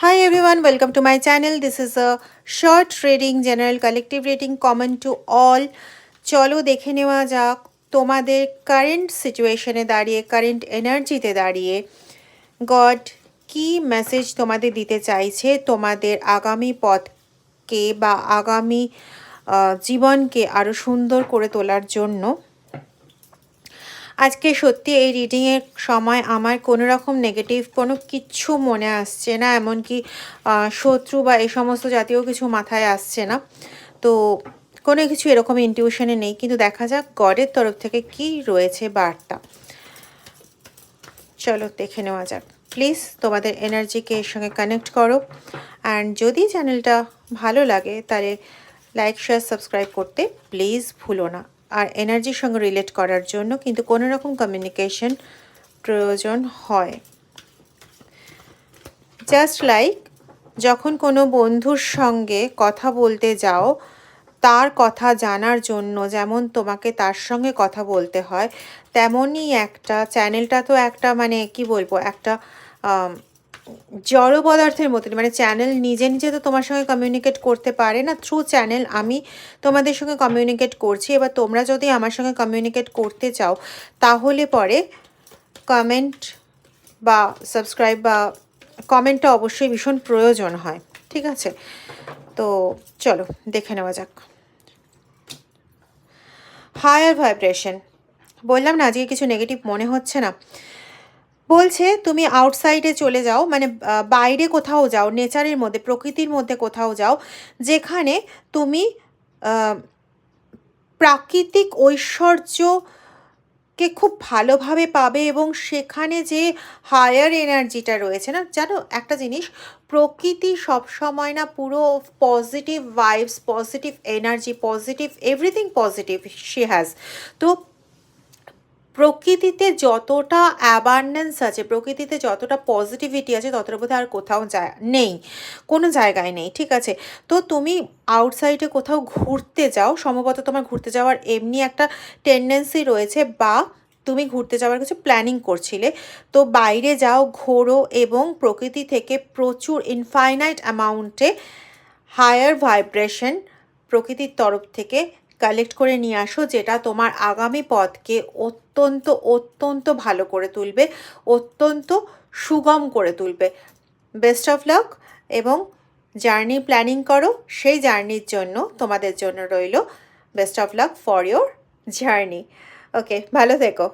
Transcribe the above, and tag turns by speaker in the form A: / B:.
A: Hi everyone, welcome to my channel. This is a short reading, general collective reading, common to all. চলো দেখে নেওয়া যাক তোমাদের current সিচুয়েশনে দাঁড়িয়ে কারেন্ট এনার্জিতে দাঁড়িয়ে গড কি মেসেজ তোমাদের দিতে চাইছে তোমাদের আগামী পথকে বা আগামী জীবনকে আরও সুন্দর করে তোলার জন্য আজকে সত্যি এই রিডিংয়ের সময় আমার কোনো রকম নেগেটিভ কোনো কিচ্ছু মনে আসছে না, এমনকি শত্রু বা এই সমস্ত জাতীয় কিছু মাথায় আসছে না। তো কোনো কিছু এরকম ইনটিউশনে নেই, কিন্তু দেখা যাক গডের তরফ থেকে কি রয়েছে বার্তা। চলো দেখে নেওয়া যাক। প্লিজ তোমাদের এনার্জিকে এর সঙ্গে কানেক্ট করো। অ্যান্ড যদি চ্যানেলটা ভালো লাগে, তাহলে লাইক শেয়ার সাবস্ক্রাইব করতে প্লিজ ভুলো না। আর এনার্জির সঙ্গে রিলেট করার জন্য কিন্তু কোনো রকম কমিউনিকেশন প্রয়োজন হয়। জাস্ট লাইক যখন কোনো বন্ধুর সঙ্গে কথা বলতে যাও, তার কথা জানার জন্য যেমন তোমাকে তার সঙ্গে কথা বলতে হয়, তেমনই একটা চ্যানেলটা তো একটা মানে কি বলব? একটা জড় পদার্থের মতন মানে চ্যানেল নিজে নিজে তো তোমার সঙ্গে কমিউনিকেট করতে পারে না থ্রু চ্যানেল আমি তোমাদের সঙ্গে কমিউনিকেট করছি। এবার তোমরা যদি আমার সঙ্গে কমিউনিকেট করতে চাও, তাহলে পরে কমেন্ট বা সাবস্ক্রাইব বা কমেন্টটা অবশ্যই ভীষণ প্রয়োজন হয়, ঠিক আছে? তো চলো, দেখে নেওয়া যাক। হায়ার ভাইব্রেশন বললাম না আজকে কিছু নেগেটিভ মনে হচ্ছে না। বলছে, তুমি আউটসাইডে চলে যাও মানে বাইরে কোথাও যাও নেচারের মধ্যে, প্রকৃতির মধ্যে কোথাও যাও, যেখানে তুমি প্রাকৃতিক ঐশ্বর্যকে খুব ভালোভাবে পাবে এবং সেখানে যে হায়ার এনার্জিটা রয়েছে না, জানো, একটা জিনিস, প্রকৃতি সবসময় না পুরো positive vibes positive energy positive everything positive she has তো প্রকৃতিতে যতটা অ্যাবান্ডেন্স আছে, প্রকৃতিতে যতটা পজিটিভিটি আছে ততটা বোধহয় আর কোথাও যায়, নেই, কোনো জায়গায় নেই, ঠিক আছে? তো তুমি আউটসাইডে কোথাও ঘুরতে যাও, সম্ভবত তোমার ঘুরতে যাওয়ার এমনি একটা টেন্ডেন্সি রয়েছে বা তুমি ঘুরতে যাওয়ার কিছু প্ল্যানিং করছিলে, তো বাইরে যাও, ঘোরো এবং প্রকৃতি থেকে প্রচুর ইনফাইনাইট অ্যামাউন্টে হায়ার ভাইব্রেশন প্রকৃতির তরফ থেকে কালেক্ট করে নিয়ে আসো, যেটা তোমার আগামী পথকে অত্যন্ত অত্যন্ত ভালো করে তুলবে, অত্যন্ত সুগম করে তুলবে। বেস্ট অফ লাক এবং জার্নি প্ল্যানিং করো, সেই জার্নির জন্য তোমাদের জন্য রইল best of luck for your journey okay ভালো থেকো।